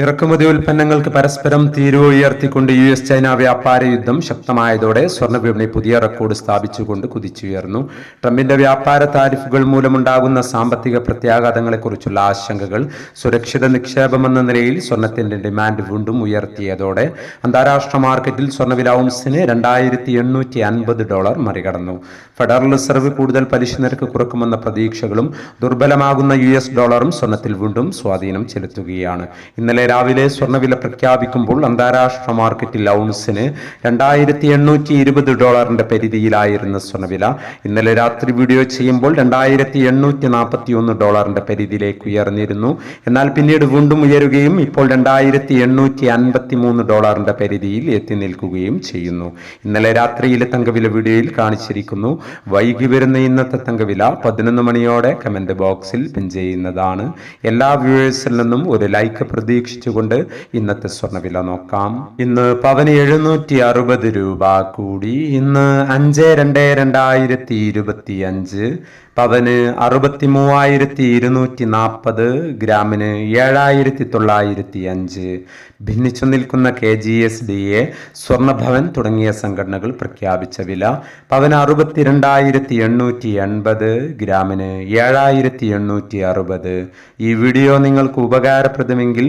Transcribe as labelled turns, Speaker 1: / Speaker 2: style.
Speaker 1: ഇറക്കുമതി ഉൽപ്പന്നങ്ങൾക്ക് പരസ്പരം തീരുവ ഉയർത്തിക്കൊണ്ട് യു എസ് ചൈന വ്യാപാര യുദ്ധം ശക്തമായതോടെ സ്വർണ വിപണി പുതിയ റെക്കോർഡ് സ്ഥാപിച്ചുകൊണ്ട് കുതിച്ചുയർന്നു. ട്രംപിന്റെ വ്യാപാര താരിഫുകൾ മൂലമുണ്ടാകുന്ന സാമ്പത്തിക പ്രത്യാഘാതങ്ങളെക്കുറിച്ചുള്ള ആശങ്കകൾ സുരക്ഷിത നിക്ഷേപമെന്ന നിലയിൽ സ്വർണത്തിന്റെ ഡിമാൻഡ് വീണ്ടും ഉയർത്തിയതോടെ അന്താരാഷ്ട്ര മാർക്കറ്റിൽ സ്വർണവില ഔൺസിന് രണ്ടായിരത്തി എണ്ണൂറ്റി അൻപത് ഡോളർ മറികടന്നു. ഫെഡറൽ റിസർവ് കൂടുതൽ പലിശ നിരക്ക് കുറക്കുമെന്ന പ്രതീക്ഷകളും ദുർബലമാകുന്ന യു എസ് ഡോളറും സ്വർണത്തിൽ വീണ്ടും സ്വാധീനം ചെലുത്തുകയാണ്. ഇന്നലെ രാവിലെ സ്വർണവില പ്രഖ്യാപിക്കുമ്പോൾ അന്താരാഷ്ട്ര മാർക്കറ്റിൽ ഔൺസിന് രണ്ടായിരത്തി എണ്ണൂറ്റി ഇരുപത് ഡോളറിന്റെ പരിധിയിലായിരുന്ന സ്വർണവില. ഇന്നലെ രാത്രി വീഡിയോ ചെയ്യുമ്പോൾ രണ്ടായിരത്തി എണ്ണൂറ്റി നാൽപ്പത്തി ഒന്ന് ഡോളറിന്റെ പരിധിയിലേക്ക് ഉയർന്നിരുന്നു. എന്നാൽ പിന്നീട് വീണ്ടും ഉയരുകയും ഇപ്പോൾ രണ്ടായിരത്തി എണ്ണൂറ്റി അൻപത്തി മൂന്ന് ഡോളറിന്റെ പരിധിയിൽ എത്തി നിൽക്കുകയും ചെയ്യുന്നു. ഇന്നലെ രാത്രിയിലെ തങ്കവില വീഡിയോയിൽ കാണിച്ചിരിക്കുന്നു. വൈകി വരുന്ന ഇന്നത്തെ തങ്കവില പതിനൊന്ന് മണിയോടെ കമന്റ് ബോക്സിൽ പിൻ ചെയ്യുന്നതാണ്. എല്ലാ വ്യൂവേഴ്സിൽ നിന്നും ഒരു ലൈക്ക് പ്രതീക്ഷിച്ചുകൊണ്ട് ഇന്നത്തെ സ്വർണവില നോക്കാം. ഇന്ന് പവന് എഴുന്നൂറ്റി അറുപത് രൂപ കൂടി. ഇന്ന് അഞ്ച് രണ്ട് രണ്ടായിരത്തി ഇരുപത്തി അഞ്ച് പവന് അറുപത്തി മൂവായിരത്തി ഇരുന്നൂറ്റി നാൽപ്പത് ഗ്രാമിന് ഏഴായിരത്തി തൊള്ളായിരത്തി അഞ്ച് ഭിന്നിച്ചു നിൽക്കുന്ന K G S D A സ്വർണഭവൻ തുടങ്ങിയ സംഘടനകൾ പ്രഖ്യാപിച്ച വില പവന് അറുപത്തിരണ്ടായിരത്തി എണ്ണൂറ്റി എൺപത് ഗ്രാമിന് ഏഴായിരത്തി എണ്ണൂറ്റി അറുപത് ഈ വീഡിയോ നിങ്ങൾക്ക് ഉപകാരപ്രദമെങ്കിൽ